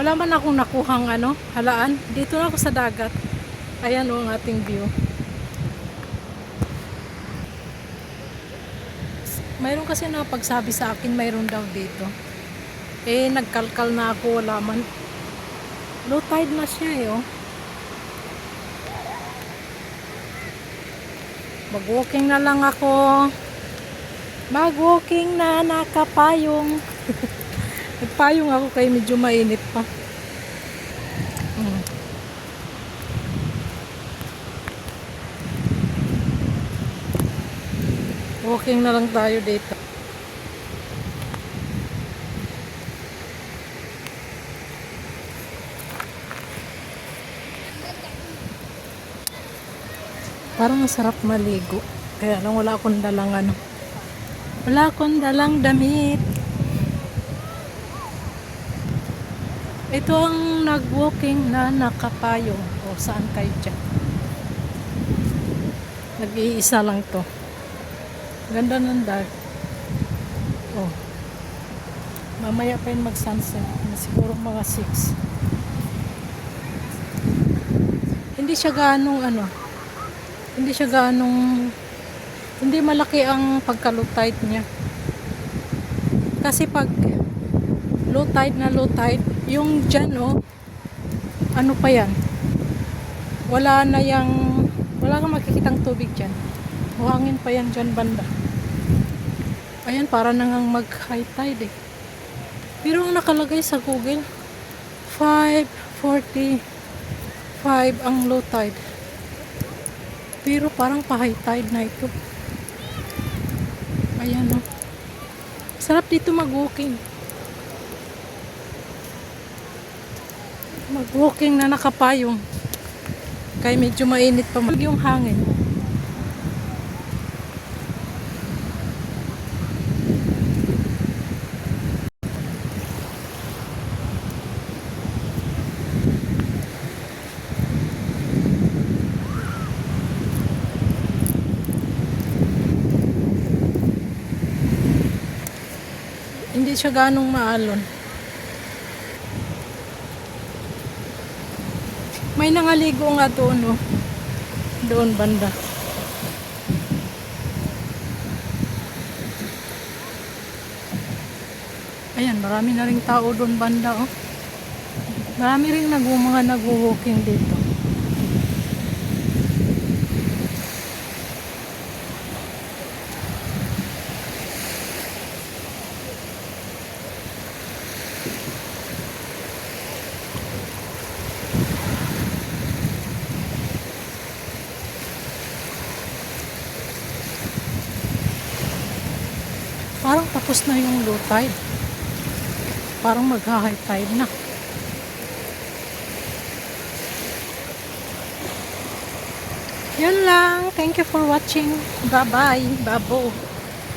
Wala man akong nakuhang ano, halaan. Dito na ako sa dagat. Ayan o ang ating view. Mayroon kasi napagsabi sa akin, mayroon daw dito. Eh, nagkalkal na ako, wala man. Low tide na siya eh, oh. Mag-walking na lang ako. Mag-walking na nakapayong. Nagpayong ako kay medyo mainit pa. Mm. Walking na lang tayo dito. Parang masarap maligo. Kaya lang wala akong dalang ano. Wala akong dalang damit. Ito ang nag-walking na nakapayong. O saan kayo dyan? Nag-iisa lang to. Ganda ng dark. Oh. Mamaya pa yun mag-sunset. Siguro mga 6. Hindi siya ganong ano. Hindi siya ganong hindi malaki ang pagka-low tide niya. Kasi pag low tide na low tide, yung dyan oh, ano pa yan? Wala na yung, wala kang makikitang tubig dyan. Buhangin pa yan dyan banda. Ayan, para nangang mag high tide eh. Pero ang nakalagay sa Google, 5.45 ang low tide. Pero parang pa high tide na ito. Ayan oh. Sarap dito mag-walking. Mag-walking na nakapayong. Kaya medyo mainit pa mag yung hangin. Hindi siya ganong maalon. May nangaligo nga doon, oh. Doon banda. Ayan, marami na rin tao doon banda, oh. Marami rin nag mga nag-walking dito. Parang tapos na yung low tide. Parang mag-high tide na. Yun lang. Thank you for watching. Bye-bye. Babo.